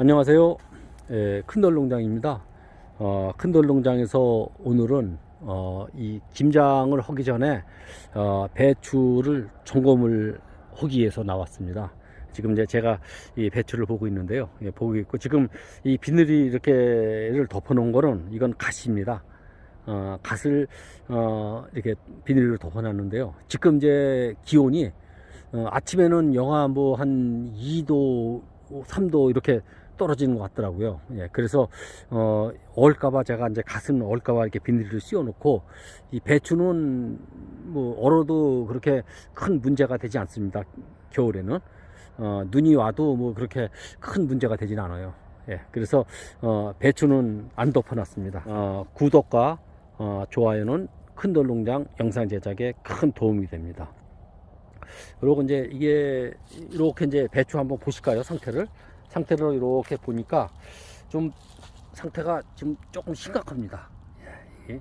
안녕하세요. 예, 큰돌 농장입니다. 어, 큰돌 농장에서 오늘은 어, 이 김장을 하기 전에 어, 배추를 점검을 하기 위해서 나왔습니다. 지금 이제 제가 이 배추를 보고 있는데요. 예, 보고 있고 지금 이 비늘이 이렇게를 덮어 놓은 거는 이건 갓입니다. 어, 갓을 어, 이렇게 비닐로 덮어 놨는데요. 지금 이제 기온이 어, 아침에는 영하 뭐 한 2도, 3도 이렇게 떨어지는 것 같더라고요. 예, 그래서 어, 얼까봐 제가 이제 갓은 얼까봐 이렇게 비닐을 씌워놓고 이 배추는 뭐 얼어도 그렇게 큰 문제가 되지 않습니다. 겨울에는 어, 눈이 와도 뭐 그렇게 큰 문제가 되진 않아요. 예, 그래서 어, 배추는 안 덮어놨습니다. 어, 구독과 어, 좋아요는 큰돌 농장 영상 제작에 큰 도움이 됩니다. 그리고 이제 이게 이렇게 이제 배추 한번 보실까요? 상태를 상태를 이렇게 보니까 좀 상태가 지금 조금 심각합니다. 예,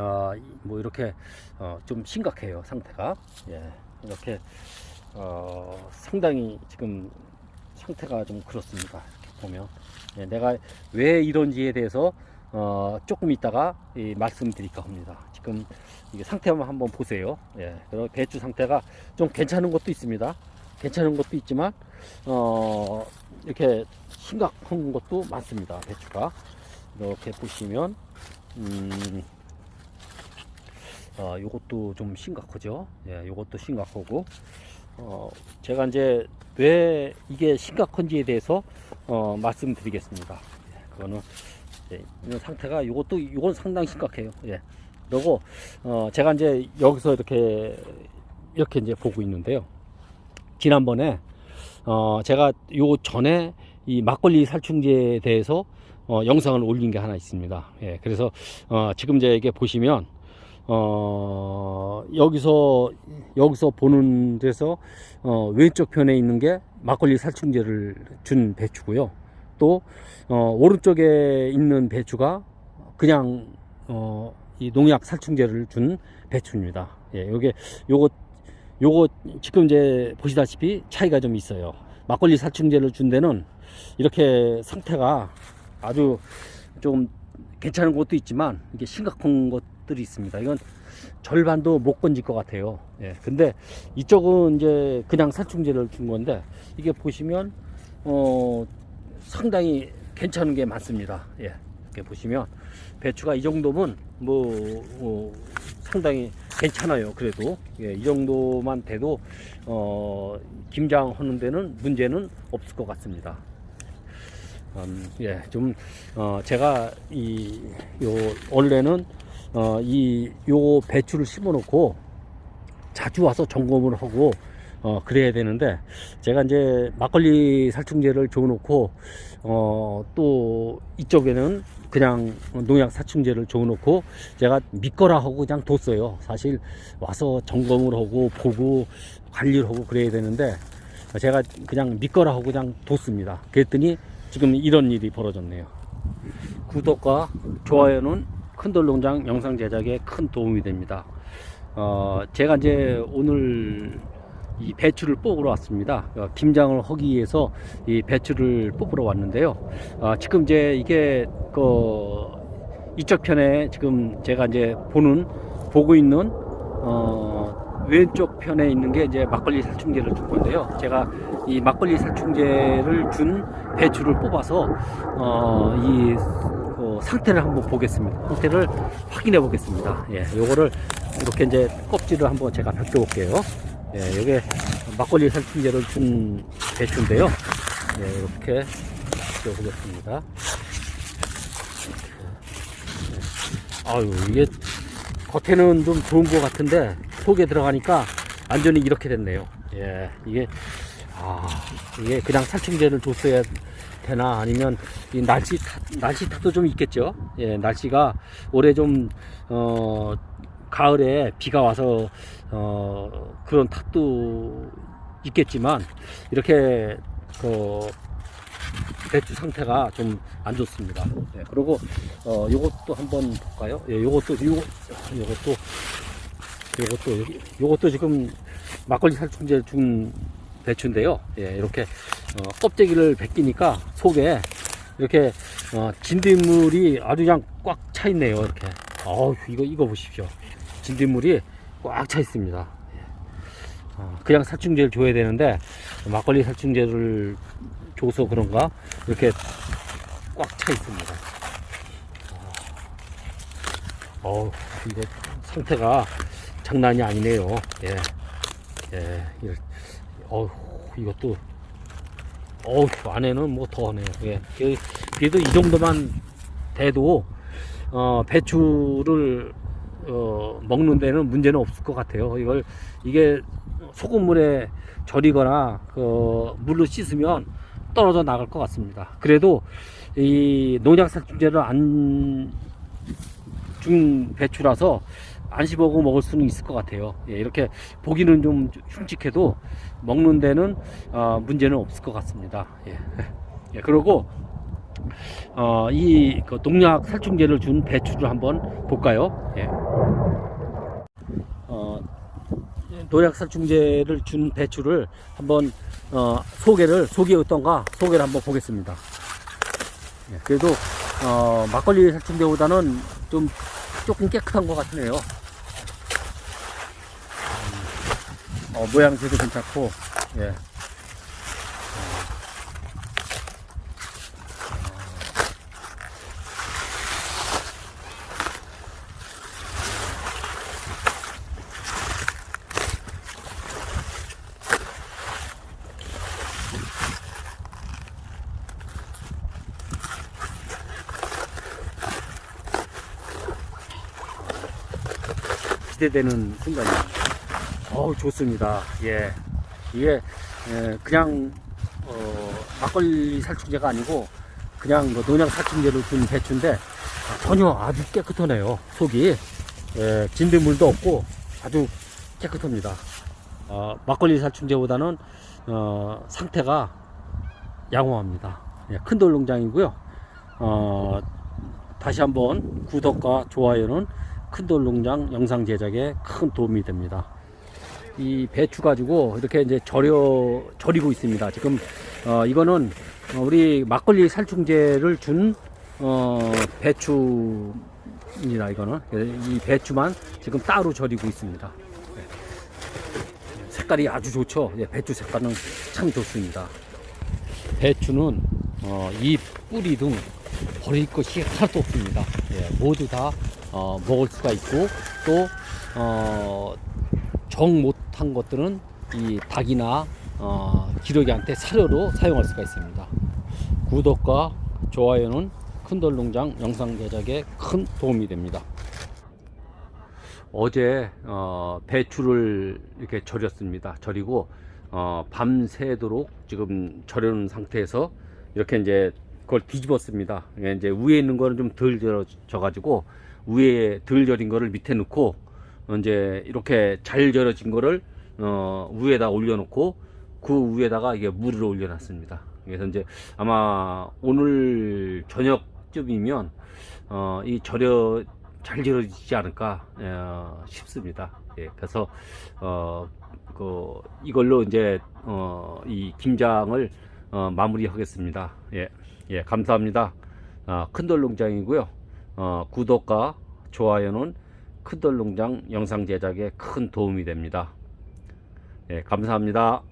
어, 이뭐 이렇게 어, 좀 심각해요 상태가 예, 이렇게 어, 상당히 지금 상태가 좀 그렇습니다. 이렇게 보면 예, 내가 왜 이런지에 대해서 어, 조금 있다가 이 말씀드릴까 합니다. 지금 상태만 한번 보세요. 예, 배추 상태가 좀 괜찮은 것도 있습니다. 괜찮은 것도 있지만 어, 이렇게 심각한 것도 많습니다. 배추가 이렇게 보시면 음, 어, 요것도 좀 심각하죠. 예, 요것도 심각하고 어, 제가 이제 왜 이게 심각한지에 대해서 어, 말씀드리겠습니다. 예, 그거는 예, 이 상태가 요것도 이건 상당히 심각해요. 예. 그리고 어, 제가 이제 여기서 이렇게 이렇게 이제 보고 있는데요. 지난번에 어, 제가 요 전에 이 막걸리 살충제에 대해서 어, 영상을 올린 게 하나 있습니다. 예, 그래서 어, 지금 이게 보시면 어, 여기서 여기서 보는 데서 어, 왼쪽 편에 있는 게 막걸리 살충제를 준 배추고요. 또 어, 오른쪽에 있는 배추가 그냥 어, 이 농약 살충제를 준 배추입니다. 예, 요게 요거 요거 지금 이제 보시다시피 차이가 좀 있어요. 막걸리 살충제를 준 데는 이렇게 상태가 아주 좀 괜찮은 것도 있지만 이게 심각한 것들이 있습니다. 이건 절반도 못 건질 것 같아요. 예. 근데 이쪽은 이제 그냥 살충제를 준 건데 이게 보시면 어 상당히 괜찮은 게 많습니다. 예. 이렇게 보시면 배추가 이 정도면 뭐, 뭐 상당히 괜찮아요. 그래도 예, 이 정도만 돼도 어, 김장하는 데는 문제는 없을 것 같습니다. 음, 예, 좀 어, 제가 이 요 원래는 어, 이 요 배추를 심어놓고 자주 와서 점검을 하고 어, 그래야 되는데 제가 이제 막걸리 살충제를 줘놓고 어, 또 이쪽에는 그냥 농약 살충제를 줘놓고 제가 믿거라 하고 그냥 뒀어요. 사실 와서 점검을 하고 보고 관리를 하고 그래야 되는데 제가 그냥 믿거라 하고 그냥 뒀습니다. 그랬더니 지금 이런 일이 벌어졌네요. 구독과 좋아요는 큰돌 농장 영상 제작에 큰 도움이 됩니다. 어, 제가 이제 오늘 이 배추를 뽑으러 왔습니다. 어, 김장을 하기 위해서 이 배추를 뽑으러 왔는데요. 어, 지금 이제 이게 그 이쪽 편에 지금 제가 이제 보는 보고 있는 어, 왼쪽 편에 있는 게 이제 막걸리 살충제를 줄 건데요. 제가 이 막걸리 살충제를 준 배추를 뽑아서 어, 이 어, 상태를 한번 보겠습니다. 상태를 확인해 보겠습니다. 예, 요거를 이렇게 이제 껍질을 한번 제가 벗겨 볼게요. 예, 요게 막걸리 살충제를 준 배추인데요. 예, 이렇게 벗겨보겠습니다. 아유, 이게 겉에는 좀 좋은 것 같은데 속에 들어가니까 완전히 이렇게 됐네요. 예, 이게 아, 이게 그냥 살충제를 줬어야 되나 아니면 이 날씨 탓, 날씨 탓도 좀 있겠죠. 예, 날씨가 올해 좀 어, 가을에 비가 와서 어, 그런 탓도 있겠지만 이렇게 그 배추 상태가 좀 안 좋습니다. 예, 그리고 어, 요것도 한번 볼까요? 예, 요것도 요거 요것도 요것도 요것도 지금 막걸리 살충제 준 배추인데요. 예, 이렇게 어, 껍데기를 벗기니까 속에 이렇게 어, 진딧물이 아주 그냥 꽉 차 있네요. 이렇게. 어우, 이거 이거 보십시오. 진딧물이 꽉 차 있습니다. 예. 어, 그냥 살충제를 줘야 되는데 막걸리 살충제를 줘서 그런가 이렇게 꽉 차 있습니다. 어우, 이거 상태가 장난이 아니네요. 예. 예. 어우, 이것도, 어우, 안에는 뭐 더하네요. 예. 그- 그래도 이 정도만 돼도, 어, 배추를, 어, 먹는 데는 문제는 없을 것 같아요. 이걸, 이게 소금물에 절이거나, 그, 물로 씻으면 떨어져 나갈 것 같습니다. 그래도 이 농약 살충제를 안 준 배추라서 안 씹어고 먹을 수는 있을 것 같아요. 예, 이렇게 보기는 좀 흉측해도 먹는 데는 어, 문제는 없을 것 같습니다. 예. 예, 그리고 어, 이 그 농약 살충제를 준 배추를 한번 볼까요? 예. 어, 농약 살충제를 준 배추를 한번 어, 소개를 속이 어떤가 소개를 한번 보겠습니다. 예, 그래도 어, 막걸리 살충제보다는 좀 조금 깨끗한 것 같으네요. 음, 어, 모양새도 괜찮고, 예. 기대되는 순간이에요. 어우, 좋습니다. 예. 이게, 예, 그냥, 어, 막걸리 살충제가 아니고, 그냥 뭐 농약 살충제를 준 배추인데, 전혀 아주 깨끗하네요. 속이. 예, 진딧물도 없고, 아주 깨끗합니다. 어, 막걸리 살충제보다는, 어, 상태가 양호합니다. 예, 큰돌 농장이고요. 어, 다시 한번 구독과 좋아요는 큰돌 농장 영상 제작에 큰 도움이 됩니다. 이 배추 가지고 이렇게 이제 절여 절이고 있습니다. 지금 어, 이거는 어, 우리 막걸리 살충제를 준 어, 배추입니다. 이거는 이 배추만 지금 따로 절이고 있습니다. 네. 색깔이 아주 좋죠. 예, 배추 색깔은 참 좋습니다. 배추는 어, 이 뿌리 등 버릴 것이 하나도 없습니다. 예, 모두 다 어, 먹을 수가 있고 또 어, 정 못한 것들은 이 닭이나 어, 기러기한테 사료로 사용할 수가 있습니다. 구독과 좋아요는 큰돌 농장 영상 제작에 큰 도움이 됩니다. 어제 어, 배추를 이렇게 절였습니다. 절이고 어, 밤새도록 지금 절여놓은 상태에서 이렇게 이제 그걸 뒤집었습니다. 이제 위에 있는 거는 좀 덜 절여져 가지고 위에 덜 절인 거를 밑에 넣고 어, 이제 이렇게 잘 절여진 거를 어, 위에다 올려놓고 그 위에다가 이게 물을 올려놨습니다. 그래서 이제 아마 오늘 저녁쯤이면 어, 이 절여 잘 절여지지 않을까 어, 싶습니다. 예, 그래서 어, 그 이걸로 이제 어, 이 김장을 어, 마무리하겠습니다. 예, 예, 감사합니다. 아, 큰돌 농장이고요. 어, 구독과 좋아요는 큰돌농장 영상 제작에 큰 도움이 됩니다. 예, 감사합니다.